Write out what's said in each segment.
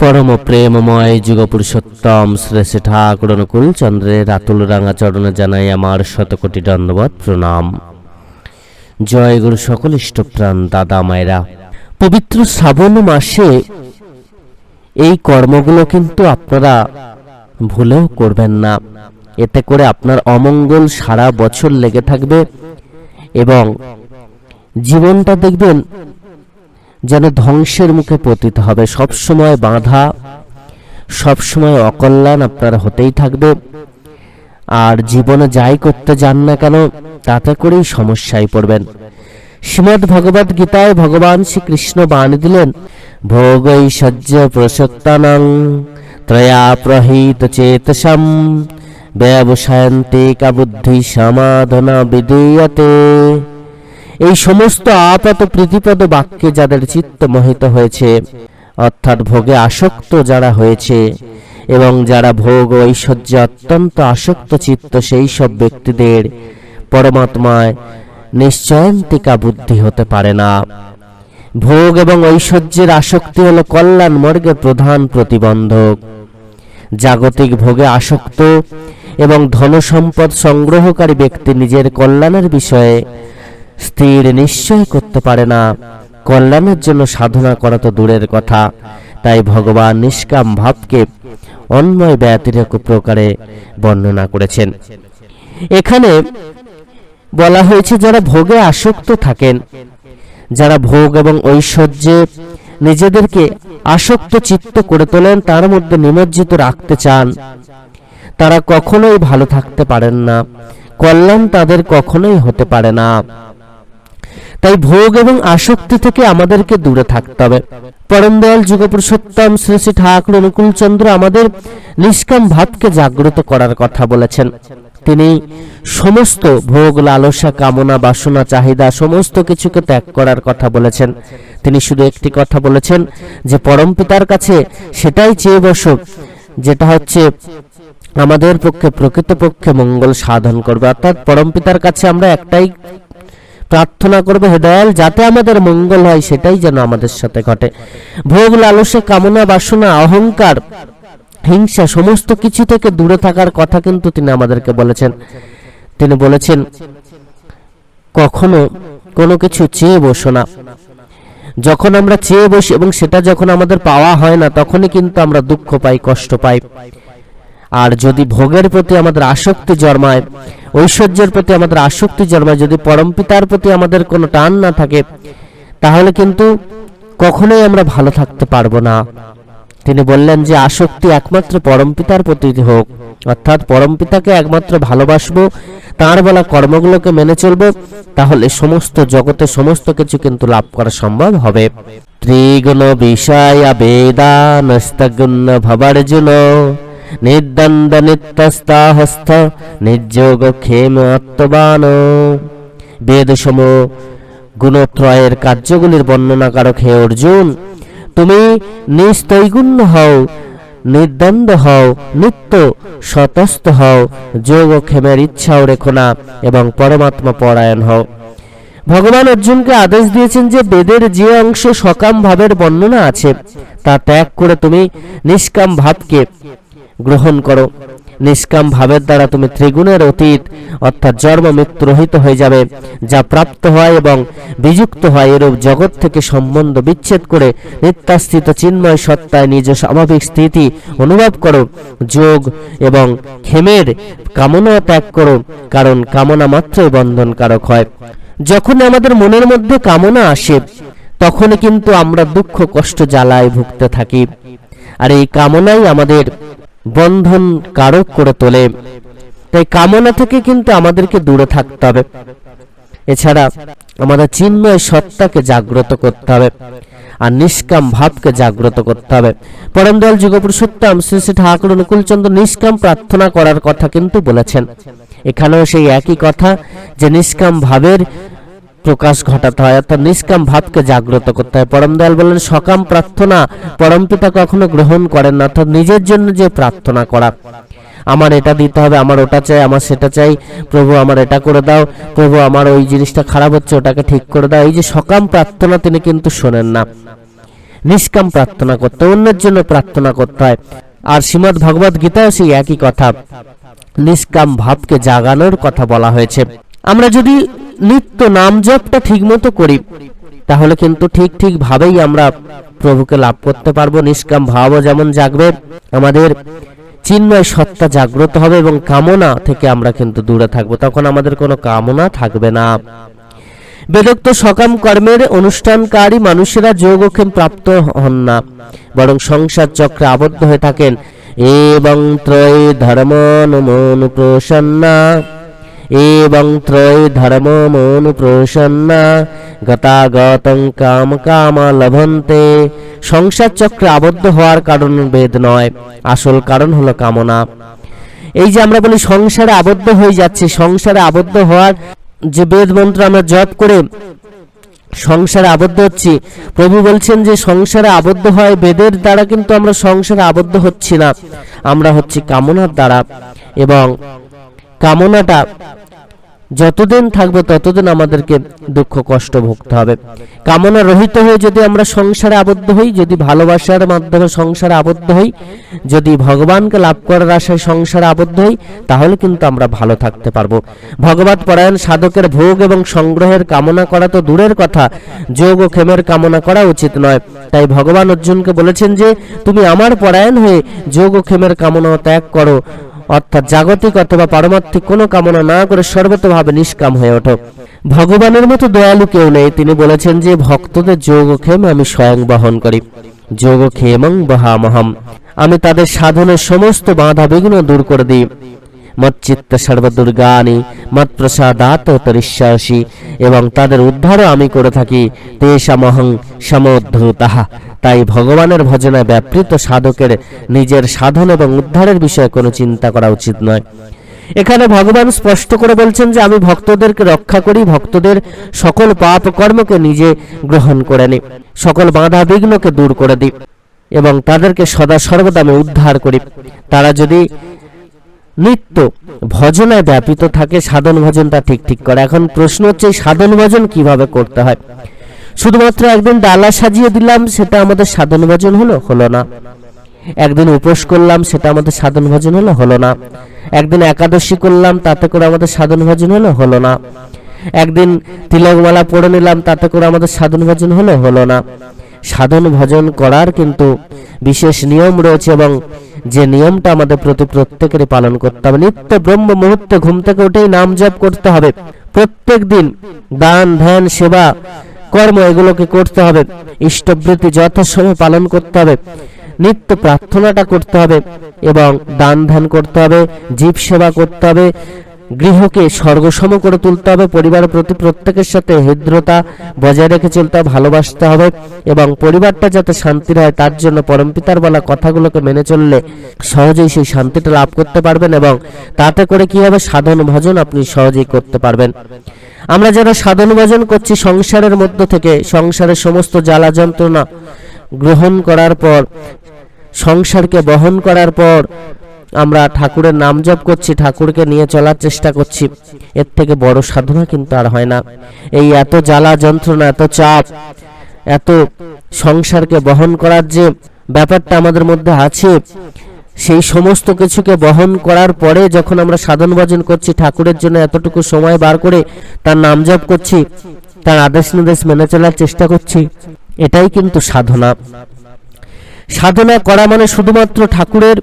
পরম প্রেমময় যুগপুরুষোত্তম শ্রী শ্রী ঠাকুর অনুকূল চন্দ্রের রাতুল রাঙা চরণে জানাই আমার শতকোটি দণ্ডবত প্রণাম। জয় গুরু সকল ইষ্টপ্রাণ, দাদা মায়েরা। পবিত্র শ্রাবণ মাসে এই কর্মগুলো কিন্তু আপনারা ভুলেও করবেন না। এতে করে আপনার অমঙ্গল সারা বছর লেগে থাকবে এবং জীবনটা দেখবেন যেন ধ্বংসের মুখে পতিত হবে। সব সময় বাধা, সব সময় অকল্যাণ আপনার হতেই থাকবে। আর জীবনে যাই করতে যান না কেন, তাতে করেই সমস্যায় পড়বেন। শ্রীমদ ভগবত গীতায় ভগবান শ্রীকৃষ্ণ বাণী দিলেন, ভোগ ঐশ্বর্য প্রসক্তানং ত্রয়া প্রহিত চেতসম ব্যবসায়ন্তে কা বুদ্ধি সমাধনা বিধেয়তে। এই সমস্ত আপাত প্রীতিপদ বাক্যে যাদের চিত্ত মোহিত হয়েছে, অর্থাৎ ভোগে আসক্ত যারা হয়েছে, এবং যারা ভোগ ঐশ্বর্যে অত্যন্ত আসক্ত চিত্ত সেই সব ব্যক্তিদের পরমাত্মায় নিশ্চয়ন্তিকা বুদ্ধি হতে পারে না। ভোগ এবং ঐশ্বর্যের আসক্তি হল কল্যাণ মর্গের প্রধান প্রতিবন্ধক। জাগতিক ভোগে আসক্ত এবং ধনসম্পদ সংগ্রহকারী ব্যক্তি নিজের কল্যাণের বিষয়ে স্থির নিশ্চয় করতে পারে না। কল্যাণের জন্য সাধনা করা তো দূরের কথা। তাই ভগবান নিষ্কাম ভাবকে অন্যয় ব্যতিরেক প্রকারে বর্ণনা করেছেন। এখানে বলা হয়েছে, যারা ভোগে আসক্ত থাকেন, যারা ভোগ এবং ঐশ্বর্যে নিজেদেরকে আসক্ত চিত্ত করে তোলেন, তার মধ্যে নিমজ্জিত রাখতে চান, তারা কখনোই ভালো থাকতে পারেন না। কল্যাণ তাদের কখনোই হতে পারে না। তাই ভোগ এবং আসক্তি থেকে আমাদেরকে দূরে থাকতে হবে। পরম দয়াল যুগপুরুষোত্তম শ্রী শ্রী ঠাকুর অনুকূল চন্দ্র আমাদের নিষ্কাম ভাবকে জাগ্রত করার কথা বলেছেন। তিনি সমস্ত ভোগ, লালসা, কামনা, বাসনা, চাহিদা, সমস্ত কিছুকে ত্যাগ করার কথা বলেছেন। তিনি শুধু একটি কথা বলেছেন যে পরম পিতার কাছে সেটাই চেয়ে বসো, যেটা হচ্ছে আমাদের পক্ষে প্রকৃতপক্ষে মঙ্গল সাধন করবে। অর্থাৎ পরম পিতার কাছে আমরা একটাই প্রার্থনা করবে হেদয়াল যাতে আমাদের মঙ্গল হয়, সেটাই যেন আমাদের সাথে ঘটে। ভোগ, লালসা, কামনা, বাসনা, অহংকার, হিংসা, সমস্ত কিছু থেকে দূরে থাকার কথা কিন্তু তিনি আমাদেরকে বলেছেন। তিনি বলেছেন, কখনো কোনো কিছু চেয়ে বসো না। যখন আমরা চেয়ে বসি এবং সেটা যখন আমাদের পাওয়া হয় না, তখনই কিন্তু আমরা দুঃখ পাই, কষ্ট পাই। আর যদি ভোগের প্রতি আমাদের আসক্তি জন্মায় ঐশ্বর্যের প্রতি আমাদের আসক্তি জন্মায়। যদি পরম পিতার প্রতি আমাদের কোনো টান না থাকে, তাহলে কিন্তু কখনোই আমরা ভালো থাকতে পারব না। তিনি বললেন যে, আসক্তি একমাত্র পরম পিতার প্রতি হোক। অর্থাৎ পরম পিতাকে একমাত্র ভালোবাসবো, তার বলা কর্মগুলোকে মেনে চলবো, তাহলে সমস্ত জগতে সমস্ত কিছু কিন্তু লাভ করা সম্ভব হবে। ত্রিগুণ বিষয় বেদা নস্তগুণ ভবার্জুন। নির্দন্দ নিত্যস্তাহস্থ, নির্যোগ ক্ষেম আত্মবান। বেদসম গুণত্রয়ের কার্যগুলির বর্ণনাকারক হে অর্জুন, তুমি নিস্তৈগুণ্য হও, নির্দ্বন্দ্ব হও, নিত্য সতস্থ হও, যোগ ক্ষেমের ইচ্ছাও রেখো না এবং পরমাত্মা পরায়ণ হও। ভগবান অর্জুনকে আদেশ দিয়েছেন যে বেদের যে অংশ সকাম ভাবের বর্ণনা আছে, তা ত্যাগ করে তুমি নিষ্কাম ভাবকে গ্রহণ করো। নিষ্কাম ভাবের দ্বারা তুমি ত্রিগুণের অতীত, অর্থাৎ জন্ম, মৃত্যু রহিত হয়ে যাবে, যা প্রাপ্ত হয় এবং বিযুক্ত হয় এরূপ জগৎ থেকে সম্বন্ধ বিচ্ছেদ করে নিত্যাস্থিত চিন্ময় সত্তায় নিজ স্বাভাবিক স্থিতি অনুভব করো, যোগ এবং ক্ষেমের কামনা ত্যাগ করো, কারণ কামনা মাত্রই বন্ধনকারক হয়। যখন আমাদের মনের মধ্যে কামনা আসে তখনই কিন্তু আমরা দুঃখ, কষ্ট, জ্বালায় ভুগতে থাকি। আর এই কামনাই আমাদের বন্ধন কারক করে তোলে। তাই কামনা থেকে কিন্তু আমাদেরকে দূরে থাকতে হবে। এছাড়া আমাদের চিন্ময় সত্তাকে জাগ্রত করতে হবে আর নিষ্কাম ভাবকে জাগ্রত করতে হবে। পরম দয়াল যুগপুরুষোত্তম শ্রী শ্রী ঠাকুর অনুকূলচন্দ্র নিষ্কাম প্রার্থনা করার কথা কিন্তু বলেছেন। এখানেও সেই একই কথা যে নিষ্কাম ভাবের প্রকাশ ঘটাতে হয়। অর্থাৎ নিষ্কাম ভাবকে জাগ্রত করতে হয়। পরম দয়াল বলেন, সকাম প্রার্থনা পরম পিতা কখনো গ্রহণ করেন না। অর্থাৎ নিজের জন্য যে প্রার্থনা করা, আমার এটা দিতে হবে, আমার ওটা চাই, আমার সেটা চাই, প্রভু আমার এটা করে দাও, প্রভু আমার ওই জিনিসটা খারাপ হচ্ছে, ওটাকে ঠিক করে দাও। এই যে সকাম প্রার্থনা তিনি কিন্তু শোনেন না। নিষ্কাম প্রার্থনা করতে, অন্যের জন্য প্রার্থনা করতে হয়। আর শ্রীমদ্ ভগবত গীতায় সেই একই কথা। নিষ্কাম ভাবকে জাগানোর কথা বলা হয়েছে। আমরা যদি নিত্য নাম জপটা ঠিকমতো করি, তাহলে কিন্তু ঠিক ঠিক ভাবেই আমরা প্রভুকে লাভ করতে পারব। নিষ্কাম ভাবও যেমন জাগবে, আমাদের চিন্ময় সত্তা জাগ্রত হবে এবং কামনা থেকে আমরা কিন্তু দূরে থাকব। তখন আমাদের কোনো কামনা থাকবে না। বেদোক্ত সকাম কর্মের অনুষ্ঠানকারী মানুষেরা যোগক্ষেম প্রাপ্ত হন না, বরং সংসার চক্রে আবদ্ধ হয়ে থাকেন। এবং ত্রয় ধর্ম প্রসন্না এবং ত্রয় ধর্ম মন প্রসন্না গতাগতং কাম কাম লভন্তে সংসার চক্রে আবদ্ধ হওয়ার কারণ বেদ নয়, আসল কারণ হলো কামনা। এই যে আমরা বলি সংসারে আবদ্ধ হয়ে যাচ্ছে, সংসারে আবদ্ধ হওয়ার যে বেদ মন্ত্র আমরা জপ করে সংসারে আবদ্ধ হচ্ছি, প্রভু বলছেন যে সংসারে আবদ্ধ হয় বেদের দ্বারা, কিন্তু আমরা সংসারে আবদ্ধ হচ্ছি না। আমরা হচ্ছি কামনার দ্বারা। এবং কামনাটা যতদিন থাকবে ততদিন আমাদেরকে দুঃখ, কষ্ট ভুগতে হবে। কামনা রহিত হয়ে যদি আমরা সংসারে আবদ্ধ হই, যদি ভালোবাসার মাধ্যমে সংসারে আবদ্ধ হই, যদি ভগবানকে লাভ করার আশায় সংসারে আবদ্ধ হই, তাহলে কিন্তু আমরা ভালো থাকতে পারব। ভগবত পরায়ণ সাধকের ভোগ এবং সংগ্রহের কামনা করা তো দূরের কথা, যোগ ও ক্ষেমের কামনা করা উচিত নয়। তাই ভগবান অর্জুনকে বলেছেন যে, তুমি আমার পরায়ণ হয়ে যোগ ও ক্ষেমের কামনা ত্যাগ করো। অর্থাৎ জাগতিক অথবা পারমার্থিক কোনো কামনা না করে সর্বতভাবে নিষ্কাম হয়ে ওঠো। ভগবানের মতো দয়ালু কেউ নেই। তিনি বলেছেন যে, ভক্তদের যোগক্ষেম আমি স্বয়ং বহন করি। যোগক্ষেমং বহামহম। আমি তাদের সাধনের সমস্ত বাধা বিঘ্ন দূর করে দিই। মচ্চিত্ত সর্বদুর্গানি মৎপ্রসাদাত তরিশ্বাসী এবং তাদের উদ্ধারও আমি করে থাকি। তেষামহং সমোদ্ধতাহা তাই ভগবানের ভজনায় ব্যাপৃত সাধকের নিজের সাধন এবং উদ্ধারের বিষয়ে কোনো চিন্তা করা উচিত নয়। এখানে ভগবান স্পষ্ট করে বলছেন যে, আমি ভক্তদেরকে রক্ষা করি, ভক্তদের সকল পাপ কর্মকে নিজে গ্রহণ করে নিই সকল বাধা বিঘ্নকে দূর করে দিই এবং তাদেরকে সদা সর্বদা আমি উদ্ধার করি। তারা যদি নিত্য ভজনায় ব্যাপিত থাকে, সাধন ভজনটা ঠিক ঠিক করে। এখন প্রশ্ন হচ্ছে সাধন ভজন কীভাবে করতে হয়? শুধুমাত্র একদিন ডালা সাজিয়ে দিলাম, সেটা আমাদের সাধন ভজন হলো হলো না। একদিন উপোস করলাম, সেটা আমাদের সাধন ভজন হলো হলো না। একদিন একাদশী করলাম, তাতে করে আমাদের সাধন ভজন হলো হলো না। একদিন তিলকমালা পড়ে নিলাম, তাতে করে আমাদের সাধন ভজন হলো হলো না। সাধন ভজন করার কিন্তু বিশেষ নিয়ম রয়েছে এবং যে নিয়মটা আমাদের প্রতি প্রত্যেকেরই পালন করতে হবে। নিত্য ব্রহ্ম মুহূর্তে ঘুম থেকে উঠেই নাম জপ করতে হবে। প্রত্যেক দিন দান, ধ্যান, সেবা কর্ম এগুলোকে করতে হবে। ইষ্টবৃত্তি যথাসময়ে পালন করতে হবে। নিত্য প্রার্থনাটা করতে হবে এবং দান ধ্যান করতে হবে, জীব সেবা করতে হবে, গৃহকে স্বর্গসম করে তুলতে হবে পরিবারের প্রতি প্রত্যেকের সাথে হৃদ্রতা বজায় রেখে চলতে হবে, ভালোবাসতে হবে এবং পরিবারটা যাতে শান্তির হয়, তার জন্য পরমপিতার বলা কথাগুলোকে মেনে চললে সহজেই সেই শান্তিটা লাভ করতে পারবেন এবং তাতে করে কি হবে? সাধন ভজন আপনি সহজেই করতে পারবেন। আমরা যারা সাধন ভজন করছি সংসারের মধ্য থেকে, সংসারের সমস্ত জ্বালা যন্ত্রণা গ্রহণ করার পর, সংসারকে বহন করার পর, আমরা ঠাকুরের নাম জপ করছি, ঠাকুরকে নিয়ে চলার চেষ্টা করছি। এর থেকে বড় সাধনা কিন্তু আর হয় না। এই এত জ্বালা যন্ত্রণা, এত চাপ, এত সংসারকে বহন করার যে ব্যাপারটা আমাদের মধ্যে আছে সেই সমস্ত কিছুকে বহন করার পরে যখন আমরা সাধন ভজন করছি, ঠাকুরের জন্য এতটুকু সময় বার করে তার নাম জপ করছি, তার আদেশ নির্দেশ মেনে চলার চেষ্টা করছি, এটাই কিন্তু সাধনা। সাধনা করা মানে শুধুমাত্র ঠাকুরের,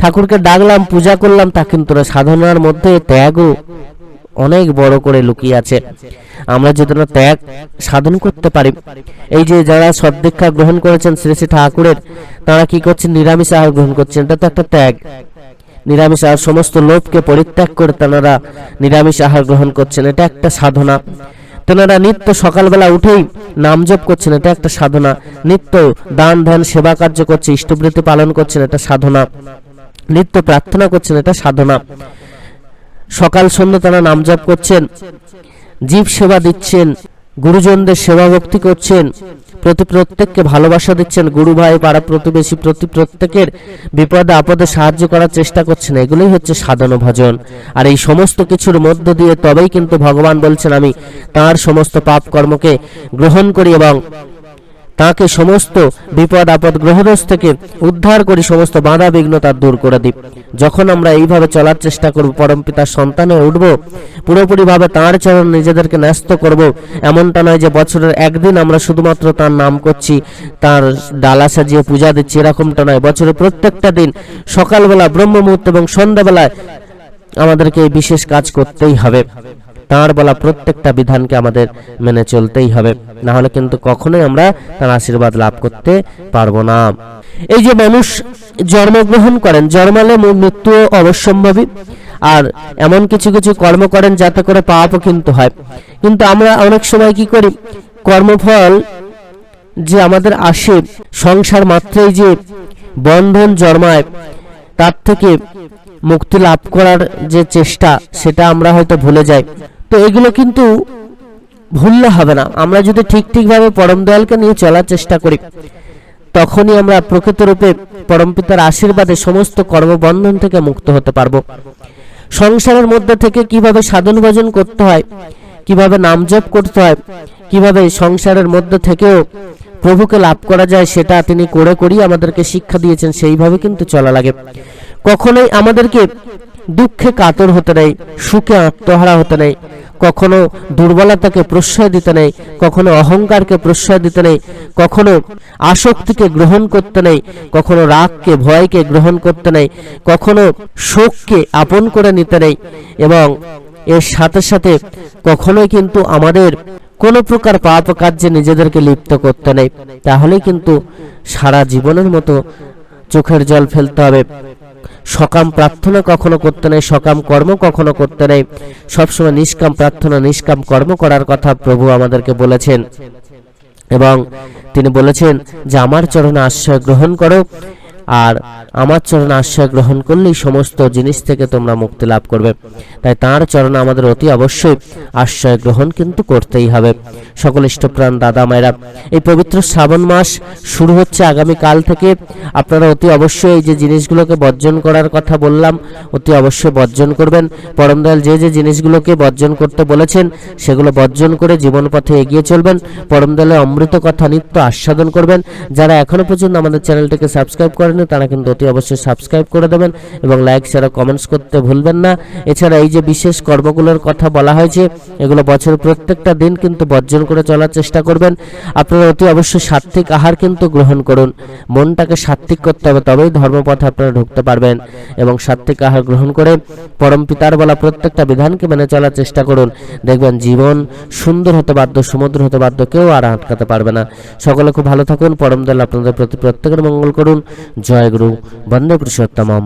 ঠাকুরকে ডাকলাম, পূজা করলাম, তা কিন্তু না। সাধনার মধ্যে ত্যাগও অনেক বড় করে লুকিয়ে আছে। আমরা যদি ত্যাগ সাধন করতে পারি, এই যে যারা সদ্দীক্ষা গ্রহণ করেছেন শ্রী শ্রী ঠাকুরের, তারা কি করছেন? নিরামিষ আহার গ্রহণ করছেন। এটা তো একটা ত্যাগ। নিরামিষ আহার, সমস্ত লোভকে পরিত্যাগ করে তারা নিরামিষ আহার গ্রহণ করছেন। এটা একটা সাধনা। তেনারা নিত্য সকালবেলা উঠেই নাম জপ করছেন। এটা একটা সাধনা। নিত্য দান, ধ্যান, সেবা কার্য করছে, ইষ্টবৃত্তি পালন করছেন। এটা সাধনা। নিত্য প্রার্থনা করছেন। এটা সাধনা। সকাল সন্ধ্যা তারা নাম জপ করছেন। জীব সেবা দিচ্ছেন। গুরুজনদের সেবা ভক্তি করছেন। প্রতি প্রত্যেককে ভালোবাসা দিচ্ছেন। গুরু ভাই, পাড়া প্রতিবেশী প্রতি প্রত্যেকের বিপদে, আপদে সাহায্য করার চেষ্টা করছেন। এগুলোই হচ্ছে সাধন ভজন। আর এই সমস্ত কিছুর মধ্য দিয়ে তবেই কিন্তু ভগবান বলছেন, আমি তার সমস্ত পাপ কর্মকে গ্রহণ করি এবং তাকে সমস্ত বিপদ আপদ গ্রহদোষ থেকে উদ্ধার করি সমস্ত বাধা বিঘ্ন তার দূর করে দিই যখন আমরা এইভাবে চলার চেষ্টা করব, পরম পিতার সন্তান হয়ে উঠব, পুরোপুরিভাবে তাঁর চরণ নিজেদেরকে ন্যস্ত করব, এমনটা নয় যে বছরের একদিন আমরা শুধুমাত্র তার নাম করছি, তার ডালা সাজিয়ে পূজা দিচ্ছি, এরকমটা নয়। বছরের প্রত্যেকটা দিন সকালবেলা ব্রহ্ম মুহূর্ত এবং সন্ধ্যাবেলায় আমাদেরকে এই বিশেষ কাজ করতেই হবে। তাঁর বলা প্রত্যেকটা বিধানকে আমাদের মেনে চলতেই হবে। না হলে কিন্তু কখনোই আমরা তার আশীর্বাদ লাভ করতে পারব না। এই যে মানুষ জন্মগ্রহণ করেন, জন্মালে মৃত্যু অবশ্যম্ভাবী। আর এমন কিছু কিছু কর্ম করেন যাতে করে পাপও কিন্তু হয়। কিন্তু আমরা অনেক সময় কি করি, কর্মফল যে আমাদের আসে, সংসার মাত্রেই যে বন্ধন জন্মায়, তার থেকে মুক্তি লাভ করার যে চেষ্টা, সেটা আমরা হয়তো ভুলে যাই। তো এগুলো কিন্তু ভুললে হবে না। আমরা যদি ঠিক ঠিকভাবে পরম দয়ালকে নিয়ে চলার চেষ্টা করি, তখনই আমরা প্রকৃতরূপে পরমপিতার আশীর্বাদে সমস্ত কর্মবন্ধন থেকে মুক্ত হতে পারব। সংসারের মধ্যে থেকে কীভাবে সাধন ভজন করতে হয়, কীভাবে নাম জপ করতে হয়, কীভাবে সংসারের মধ্যে থেকেও প্রভুকে লাভ করা যায় সেটা তিনি করে করিয়ে আমাদেরকে শিক্ষা দিয়েছেন, সেইভাবে কিন্তু চলা লাগে। কখনোই আমাদেরকে দুঃখে কাতর হতে নেই, সুখে আত্মহারা হতে নেই। কখনো দুর্বলতাকে প্রশ্রয় দিতে নেই, কখনো অহংকারকে প্রশ্রয় দিতে নেই, কখনো আসক্তিকে গ্রহণ করতে নেই, কখনো রাগকে, ভয়কে গ্রহণ করতে নেই, কখনো শোককে আপন করে নিতে নেই এবং এর সাথে সাথে কখনোই কিন্তু আমাদের কোনো প্রকার পাপ কার্যে নিজেদেরকে লিপ্ত করতে নেই। তাহলে কিন্তু সারা জীবনের মতো চোখের জল ফেলতে হবে। সকাম প্রার্থনা কখনো করতে নেই, সকাম কর্ম কখনো করতে নেই। সবসময় নিষ্কাম প্রার্থনা, নিষ্কাম কর্ম করার কথা প্রভু আমাদেরকে বলেছেন। এবং তিনি বলেছেন যে, আমার চরণে আশ্রয় গ্রহণ করো আর আমার চরণে আশ্রয় গ্রহণ করলেই সমস্ত জিনিস থেকে তোমরা মুক্তি লাভ করবে। তাই তাঁর চরণে আমাদের অতি অবশ্যই আশ্রয় গ্রহণ কিন্তু করতেই হবে। সকল ইষ্টপ্রাণ দাদা মায়েরা, এই পবিত্র শ্রাবণ মাস শুরু হচ্ছে আগামী কাল থেকে। আপনারা অতি অবশ্যই এই যে জিনিসগুলোকে বর্জন করার কথা বললাম, অতি অবশ্যই বর্জন করবেন। পরম দয়াল যে যে জিনিসগুলোকে বর্জন করতে বলেছেন, সেগুলো বর্জন করে জীবন পথে এগিয়ে চলবেন। পরম দয়ালের অমৃত কথা নিত্য আস্বাদন করবেন। যারা এখনও পর্যন্ত আমাদের চ্যানেলটিকে সাবস্ক্রাইব করেনি তারা কিন্তু অতি অবশ্যই সাবস্ক্রাইব করে দেবেন এবং লাইক ছাড়া কমেন্টস করতে ভুলবেন না। এছাড়া এই যে বিশেষ কর্মগুলোর কথা বলা হয়েছে, এগুলো বছরের প্রত্যেকটা দিন কিন্তু বর্জন করে চলার চেষ্টা করবেন। আপনারা অতি অবশ্যই সাত্ত্বিক আহার কিন্তু গ্রহণ করুন। মনটাকে সাত্ত্বিক করতে হবে, তবেই ধর্মপথে আপনারা ঢুকতে পারবেন এবং সাত্ত্বিক আহার গ্রহণ করে পরম পিতার বলা প্রত্যেকটা বিধানকে মেনে চলার চেষ্টা করুন। দেখবেন জীবন সুন্দর হতে বাধ্য সমুদ্র হতে বাধ্য, কেউ আর আটকাতে পারবে না। সকলে খুব ভালো থাকুন, পরম দল আপনাদের প্রতি প্রত্যেকের মঙ্গল করুন। জয় গুরু বন্দে পুরুষোত্তমম